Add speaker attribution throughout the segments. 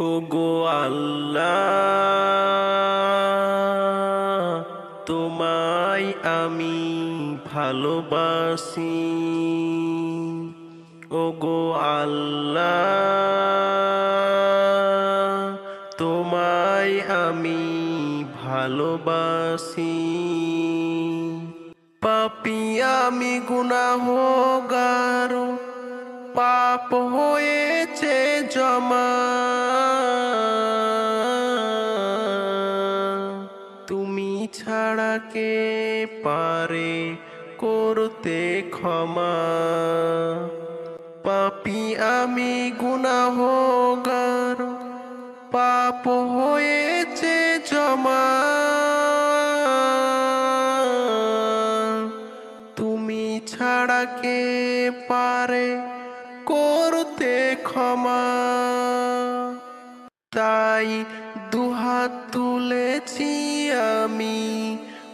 Speaker 1: ও গো আল্লাহ, তোমায় আমি ভালোবাসি। ও গো আল্লাহ, তোমায় আমি ভালোবাসি। পাপি আমি গুনাহগার, পাপ হয়েছে জমা। কে পারে করতে ক্ষমা। পাপি আমি গুনাহগার, পাপ হয়েছে জমা। তুমি ছাড়া কে পারে করতে ক্ষমা? তাই দুহাত তুলেছি আমি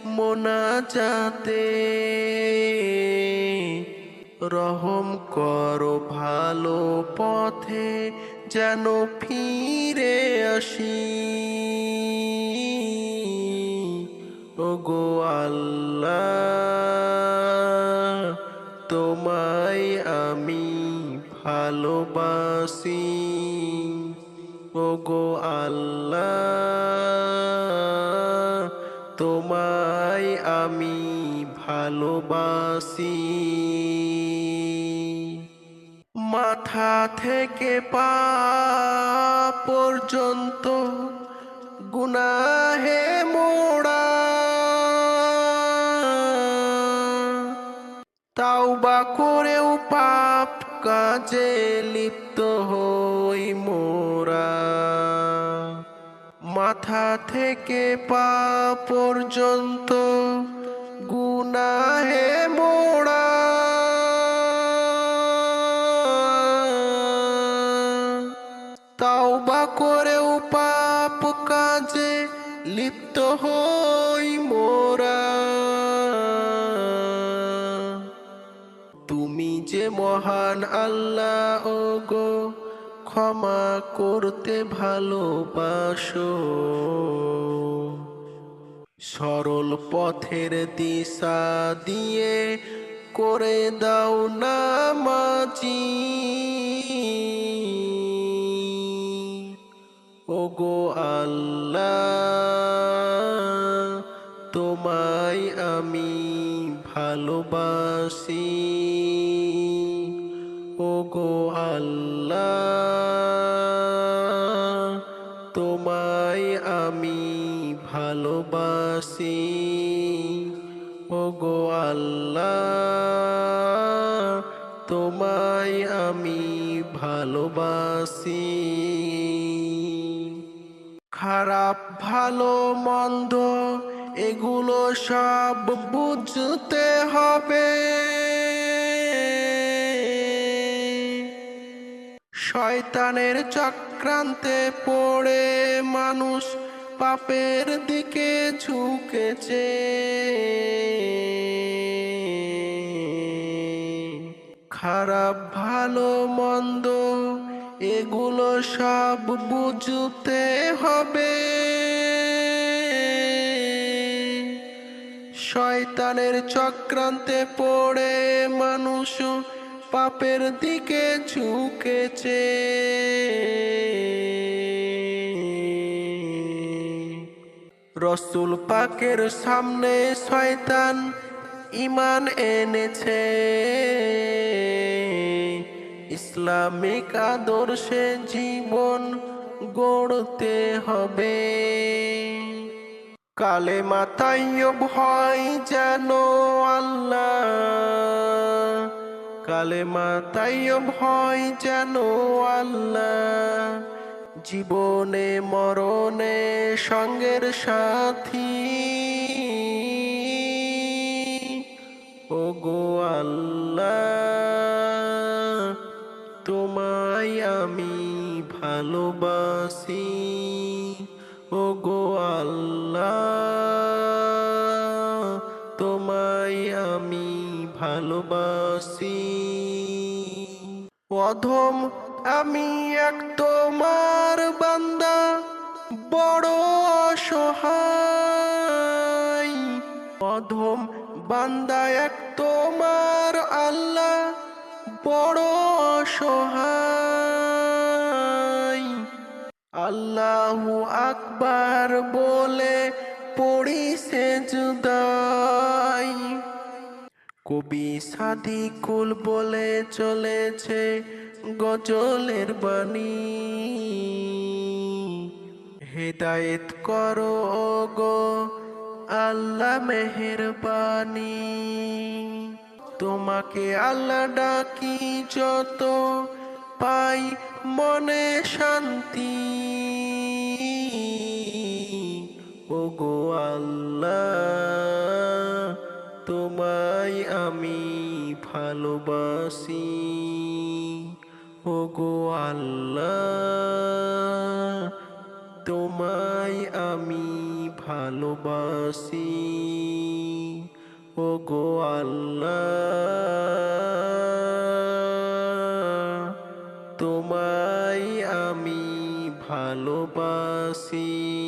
Speaker 1: মোনাজাতে রহম করো ভালো পথে যেন ফিরে আসি। ওগো আল্লাহ, তোমায় আমি ভালোবাসি। ওগো আল্লাহ তোমায় আমি ভালোবাসি। মাথা থেকে পা পর্যন্ত গুনাহে মোড়া। তাও বা করেও পাপ কাজে লিপ্ত হই থেকে পা পর্যন্ত গুনাহে মোড়া। তাওবা করেও পাপ কাজে লিপ্ত হই মোরা। তুমি যে মহান আল্লাহ ও গো ক্ষমা করতে ভালোবাসো। সরল পথের দিশা দিয়ে করে দাও না মাঝি ওগো আল্লাহ, তোমায় আমি ভালোবাসি। তোমায় আমি ভালোবাসি। ওগো আল্লাহ, তোমায় আমি ভালোবাসি। খারাপ, ভালো, মন্দ, এগুলো সব বুঝতে হবে। শয়তানের চক্রান্তে পড়ে মানুষ পাপের দিকে ঝুঁকেছে। খারাপ, ভালো, মন্দ, এগুলো সব বুঝতে হবে। শয়তানের চক্রান্তে পড়ে মানুষ পাপের দিকে ঝুঁকেছে। রসুল পাকের সামনে শয়তান ইমান এনেছে। ইসলামিক আদর্শে জীবন গড়তে হবে। কালে মাতায় ভয় যেন আল্লাহ। কালে মাতায় ভয় যেন আল্লাহ। জীবনে, মরণে সঙ্গের সাথী। ও গো তোমায় আমি ভালোবাসি। ও গো আল্লাহ, তোমায় আমি ভালোবাসি। অধম আমি এক তোমার বান্দা, বড় অসহায়। অধম বান্দা এক তোমার আল্লাহ, বড় অসহায়। আল্লাহু আকবার বলে কবি সাদিকুল বলে চলেছে গজলের বাণী। হেদায়েত করো গো আল্লাহ মেহেরবানি তোমাকে আল্লাহ ডাকি যত পাই মনে শান্তি। ও গো আল্লাহ ভালোবাসি। ও আল্লাহ তোমায় আমি ভালোবাসি। ও আল্লাহ তোমায় আমি ভালোবাসি।